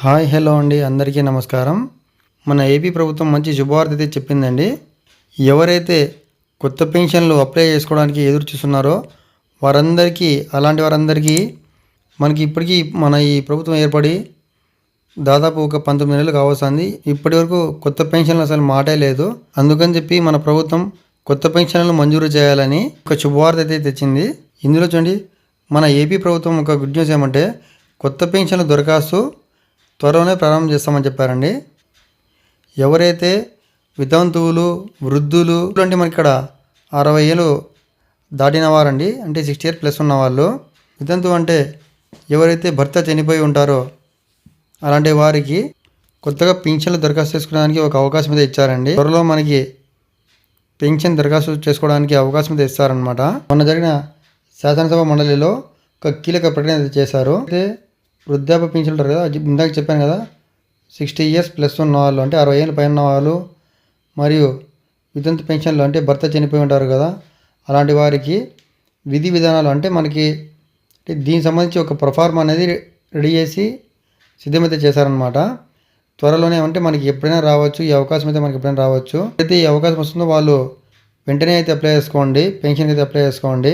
Hi hello అండి. అందరికీ నమస్కారం. మన ఏపీ ప్రభుత్వం మంచి శుభవార్త అయితే చెప్పిందండి. ఎవరైతే కొత్త పెన్షన్లు అప్లై చేసుకోవడానికి ఎదురు చూస్తున్నారో వారందరికీ అలాంటి వారందరికీ మనకి ఇప్పటికీ మన ఈ ప్రభుత్వం ఏర్పడి దాదాపు ఒక పంతొమ్మిది నెలలు కావస్తుంది ఇప్పటి వరకు కొత్త పెన్షన్లు అసలు మాటే లేదు. అందుకని చెప్పి మన ప్రభుత్వం కొత్త పెన్షన్లు మంజూరు చేయాలని ఒక శుభవార్త అయితే తెచ్చింది. ఇందులో చూడండి మన ఏపీ ప్రభుత్వం ఒక గుడ్ న్యూస్ ఏమంటే కొత్త పెన్షన్ల దరఖాస్తు త్వరలోనే ప్రారంభం చేస్తామని చెప్పారండి. ఎవరైతే వితంతువులు వృద్ధులు అంటే మనకి ఇక్కడ అరవై ఏళ్ళు దాటిన వారండి అంటే సిక్స్టీ ఇయర్ ప్లస్ ఉన్న వాళ్ళు వితంతువు అంటే ఎవరైతే భర్త చనిపోయి ఉంటారో అలాంటి వారికి కొత్తగా పెన్షన్లు దరఖాస్తు చేసుకోవడానికి ఒక అవకాశం అయితే ఇచ్చారండి. త్వరలో మనకి పెన్షన్ దరఖాస్తు చేసుకోవడానికి అవకాశం అయితే ఇస్తారనమాట మొన్న జరిగిన శాసనసభ మండలిలో ఒక కీలక ప్రకటన అయితే చేశారు. అయితే వృద్ధాప్య పెన్షన్ ఉంటారు కదా అది ఇందాక చెప్పాను కదా సిక్స్టీ ఇయర్స్ ప్లస్ ఉన్న వాళ్ళు అంటే అరవై ఏళ్ళ పైన వాళ్ళు మరియు వితంతు పెన్షన్లు అంటే భర్త చనిపోయి ఉంటారు కదా అలాంటి వారికి విధి విధానాలు అంటే మనకి దీనికి సంబంధించి ఒక ప్రొఫార్మ్ అనేది రెడీ చేసి సిద్ధమైతే చేశారనమాట త్వరలోనే అంటే మనకి ఎప్పుడైనా రావచ్చు ఈ అవకాశం అయితే మనకి ఎప్పుడైనా రావచ్చు. అయితే ఈ అవకాశం వస్తుందో వాళ్ళు వెంటనే అయితే అప్లై చేసుకోండి పెన్షన్ అయితే అప్లై చేసుకోండి.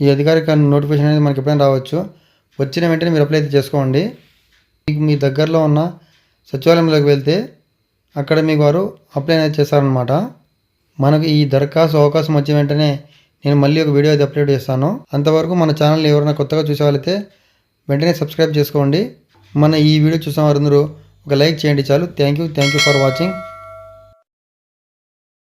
ఈ అధికారిక నోటిఫికేషన్ అనేది మనకి ఎప్పుడైనా రావచ్చు. వచ్చిన వెంటనే మీరు అప్లై అయితే చేసుకోండి. మీకు మీ దగ్గరలో ఉన్న సచివాలయంలోకి వెళ్తే అక్కడ మీకు వారు అప్లై అనేది చేస్తారనమాట మనకు ఈ దరఖాస్తు అవకాశం వచ్చిన వెంటనే నేను మళ్ళీ ఒక వీడియో అయితే అప్లోడ్ చేస్తాను. అంతవరకు మన ఛానల్ ఎవరైనా కొత్తగా చూసేవాళ్ళైతే వెంటనే సబ్స్క్రైబ్ చేసుకోండి. మన ఈ వీడియో చూసిన వారందరూ ఒక లైక్ చేయండి చాలు. Thank you thank you for watching